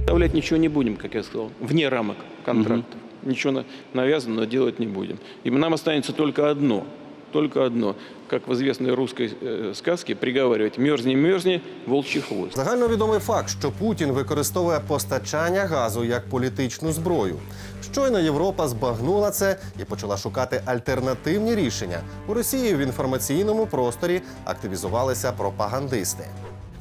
Оставлять ничего не будем, как я сказал, вне рамок контракта. Ничего на- навязанного делать не будем. И нам останется только одно, только одно, как в известной русской э, сказке приговаривать «мерзни, мерзни, волчий хвост». Загальновідомий факт, що Путін використовує постачання газу як політичну зброю. Щойно Європа збагнула це і почала шукати альтернативні рішення. У Росії в інформаційному просторі активізувалися пропагандисти.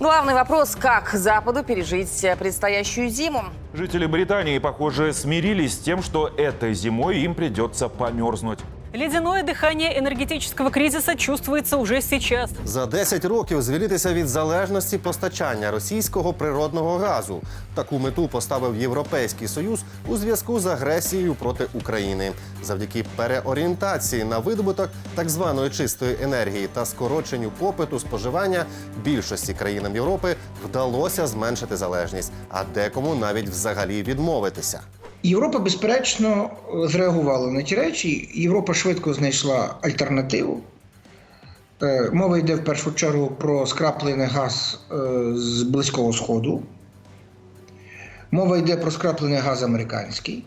Главный вопрос, как Западу пережить э, предстоящую зиму. Жители Британии, похоже, смирились с тем, что этой зимой им придется померзнуть. Ледяное дыхание энергетического кризиса чувствуется уже сейчас. За 10 років звільнитися від залежності постачання російського природного газу. Таку мету поставив Європейський Союз у зв'язку з агресією проти України. Завдяки переорієнтації на видобуток так званої чистої енергії та скороченню попиту споживання більшості країнам Європи вдалося зменшити залежність, а декому навіть взагалі відмовитися. Європа, безперечно, зреагувала на ті речі. Європа швидко знайшла альтернативу. Е, Мова йде в першу чергу про скраплений газ е, з Близького Сходу. Мова йде про скраплений газ американський.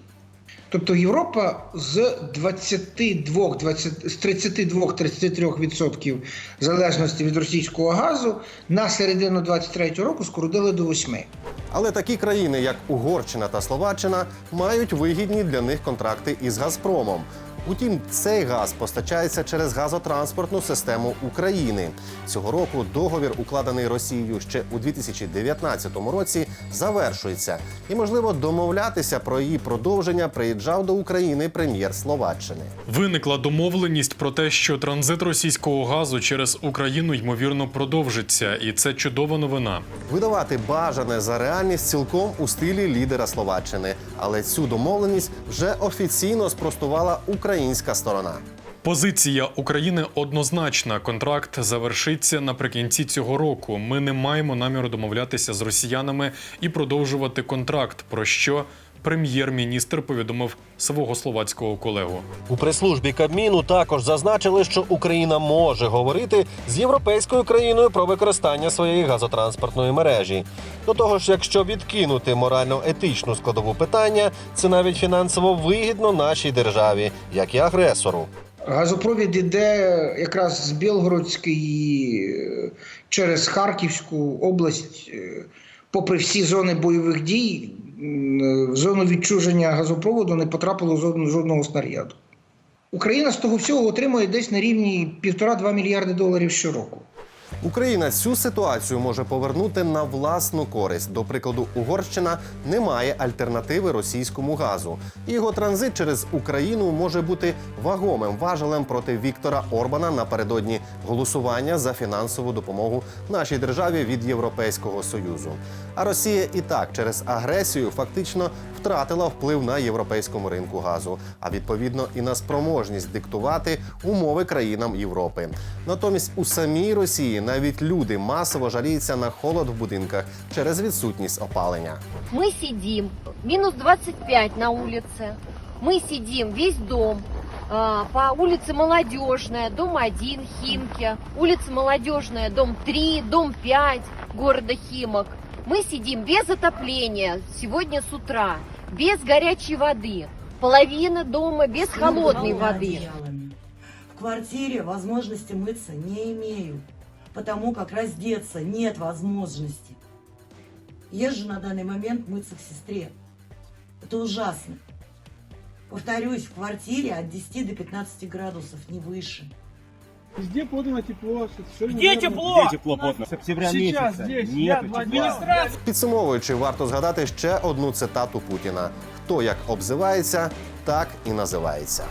Тобто Європа з 22, 20, з 32-33% залежності від російського газу на середину 23 року скоротили до 8%. Але такі країни, як Угорщина та Словаччина, мають вигідні для них контракти із Газпромом. Утім, цей газ постачається через газотранспортну систему України. Цього року договір, укладений Росією ще у 2019 році, завершується. І можливо домовлятися про її продовження приїжджав до України прем'єр Словаччини. Виникла домовленість про те, що транзит російського газу через Україну ймовірно продовжиться, і це чудова новина. Видавати бажане за реальність цілком у стилі лідера Словаччини. Але цю домовленість вже офіційно спростувала українська сторона. Позиція України однозначна. Контракт завершиться наприкінці цього року. Ми не маємо наміру домовлятися з росіянами і продовжувати контракт. Про що прем'єр-міністр повідомив свого словацького колегу. У прес-службі Кабміну також зазначили, що Україна може говорити з європейською країною про використання своєї газотранспортної мережі. До того ж, якщо відкинути морально-етичну складову питання, це навіть фінансово вигідно нашій державі, як і агресору. Газопровід іде якраз з Білгородської е, через Харківську область, е, попри всі зони бойових дій, в зону відчуження газопроводу не потрапило жодного, снаряду. Україна з того всього отримує десь на рівні 1,5-2 мільярди доларів щороку. Україна цю ситуацію може повернути на власну користь. До прикладу, Угорщина не має альтернативи російському газу. Його транзит через Україну може бути вагомим важелем проти Віктора Орбана напередодні голосування за фінансову допомогу нашій державі від Європейського союзу. А Росія і так через агресію фактично втратила вплив на європейському ринку газу, а відповідно і на спроможність диктувати умови країнам Європи. Натомість у самій Росії навіть люди масово жаліються на холод в будинках через відсутність опалення. Мы сидим, минус 25 на улице. Мы сидим, весь дом. а, По улице Молодежная, дом 1, Химки. Улица Молодежная, дом 3, дом 5 города Химок. Мы сидим без отопления сегодня с утра, без горячей воды. Половина дома без холодной воды. В квартире возможности мыться не имею, потому как раздеться нет возможности. Езжу на данный момент мыться к сестре. Это ужасно. Повторюсь, в квартире от 10 до 15 градусов, не выше. Везде подано тепло. Все Где тепло? Где тепло подано? С октября Сейчас месяца. здесь Нет я тепла. администрация. Підсумовуючи, варто згадати ще одну цитату Путіна: хто як обзивається, так і називається.